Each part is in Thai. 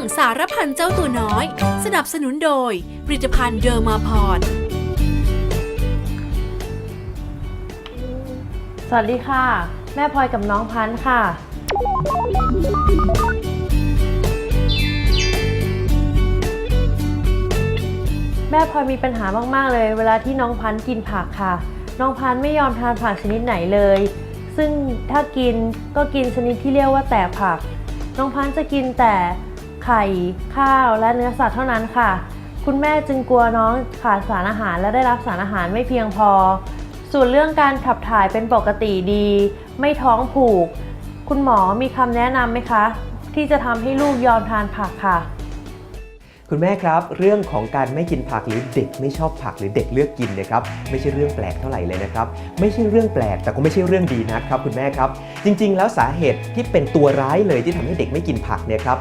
งสารพันเจ้าตัวน้อย สนับสนุนโดย ผลิตภัณฑ์เดอร์มาพรสวัสดีค่ะ แม่พลอยกับน้องพันธ์ค่ะ แม่พลอยมีปัญหามาก ๆ เลย เวลาที่น้องพันธ์กินผักค่ะ น้องพันธ์ไม่ยอมทานผักชนิดไหนเลย ซึ่งถ้ากินก็กินชนิดที่เรียกว่าแต่ผัก น้องพันธ์จะกินแต่ ไข่ ข้าว และเนื้อสัตว์เท่านั้นค่ะ คุณแม่จึงกลัวน้องขาดสารอาหารและได้รับสารอาหารไม่เพียงพอ ส่วนเรื่องการขับถ่ายเป็นปกติดี ไม่ท้องผูก คุณหมอมีคำแนะนำไหมคะ ที่จะทำให้ลูกยอมทานผักค่ะ คุณแม่ครับ เรื่องของการไม่กินผักหรือเด็กไม่ชอบผักหรือเด็กเลือกกินเนะครับไม่ใช่เรื่องแปลกเท่าไหร่เลยนะครับไม่ใช่เรื่องแปลกแต่ก็ไม่ใช่เรื่องดีนะครับคุณแม่ครับ จริง ๆ แล้วสาเหตุที่เป็นตัวร้ายเลยที่ทำให้เด็กไม่กินผักเนี่ยครับ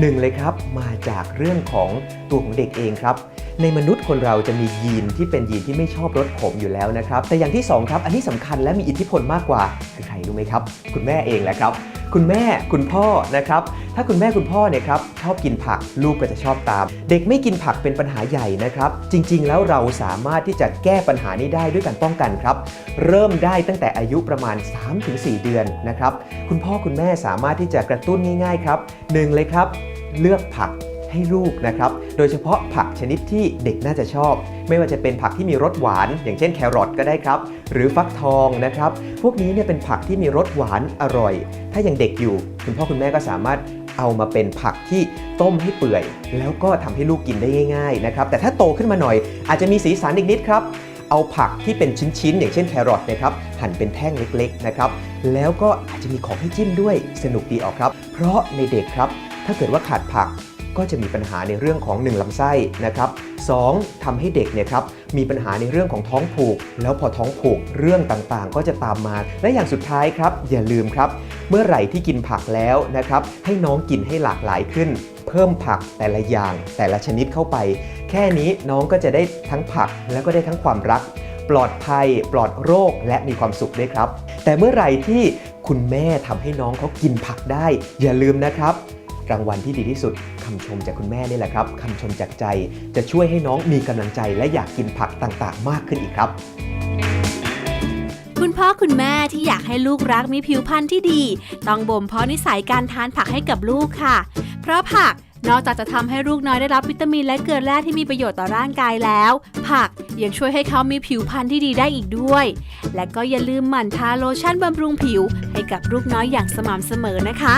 หนึ่งเลยครับมาจากเรื่องของตัวของเด็กเองครับ ในมนุษย์คนเราจะมียีนที่เป็นยีนที่ไม่ชอบรสขมอยู่แล้วนะครับ แต่อย่างที่สองครับ อันนี้สำคัญและมีอิทธิพลมากกว่า คือใครรู้ไหมครับ คุณแม่เองแหละครับ คุณแม่คุณพ่อนะครับ ถ้าคุณแม่คุณพ่อเนี่ยครับชอบกินผักลูกก็จะชอบตาม เด็กไม่กินผักเป็นปัญหาใหญ่นะครับ จริง ๆ แล้วเราสามารถที่จะแก้ปัญหานี้ได้ด้วยการป้องกันครับ เริ่มได้ตั้งแต่อายุประมาณ 3-4 เดือนนะครับ คุณพ่อคุณแม่สามารถที่จะกระตุ้นง่ายๆครับหนึ่งเลยครับ เลือกผัก ให้ลูกนะครับ โดยเฉพาะผักชนิดที่เด็กน่าจะชอบ ไม่ว่าจะเป็นผักที่มีรสหวาน อย่างเช่นแครอทก็ได้ครับ หรือฟักทองนะครับ พวกนี้เนี่ยเป็นผักที่มีรสหวานอร่อย ถ้ายังเด็กอยู่ คุณพ่อคุณแม่ก็สามารถเอามาเป็นผักที่ต้มให้เปื่อย แล้วก็ทำให้ลูกกินได้ง่ายๆนะครับ แต่ถ้าโตขึ้นมาหน่อย อาจจะมีสีสันอีกนิดครับ เอาผักที่เป็นชิ้นๆ อย่างเช่นแครอทนะครับ หั่นเป็นแท่งเล็กๆนะครับ แล้วก็อาจจะมีของให้จิ้มด้วยสนุกดีออกครับ เพราะในเด็กครับ ถ้าเกิดว่าขาดผัก ก็จะมีปัญหาในเรื่องของ 1ลำไส้นะครับสองทำให้เด็กเนี่ยครับมีปัญหาในเรื่องของท้องผูก แล้วพอท้องผูกเรื่องต่างๆ ก็จะตามมา และอย่างสุดท้ายครับ อย่าลืมครับ เมื่อไหร่ที่กินผักแล้วนะครับ ให้น้องกินให้หลากหลายขึ้น เพิ่มผักแต่ละอย่าง แต่ละชนิดเข้าไป แค่นี้น้องก็จะได้ทั้งผักแล้วก็ได้ทั้งความรัก ปลอดภัย ปลอดโรคและมีความสุขด้วยครับ แต่เมื่อไหร่ที่คุณแม่ทำให้น้องเขากินผักได้ อย่าลืมนะครับ รางวัลที่ดีที่สุดคำชมจากคุณแม่นี่แหละครับคำชมจากใจจะช่วยให้น้องมีกำลังใจและอยากกินผักต่างๆ มากขึ้นอีกครับ คุณพ่อคุณแม่ที่อยากให้ลูกรักมีผิวพรรณที่ดี ต้องบ่มเพาะนิสัยการทานผักให้กับลูกค่ะ เพราะผักนอกจากจะทำให้ลูกน้อยได้รับวิตามินและเกลือแร่ที่มีประโยชน์ต่อร่างกายแล้ว ผักยังช่วยให้เขามีผิวพรรณที่ดีได้อีกด้วย และก็อย่าลืมหมั่นทาโลชั่นบำรุงผิวให้กับลูกน้อยอย่างสม่ำเสมอนะคะ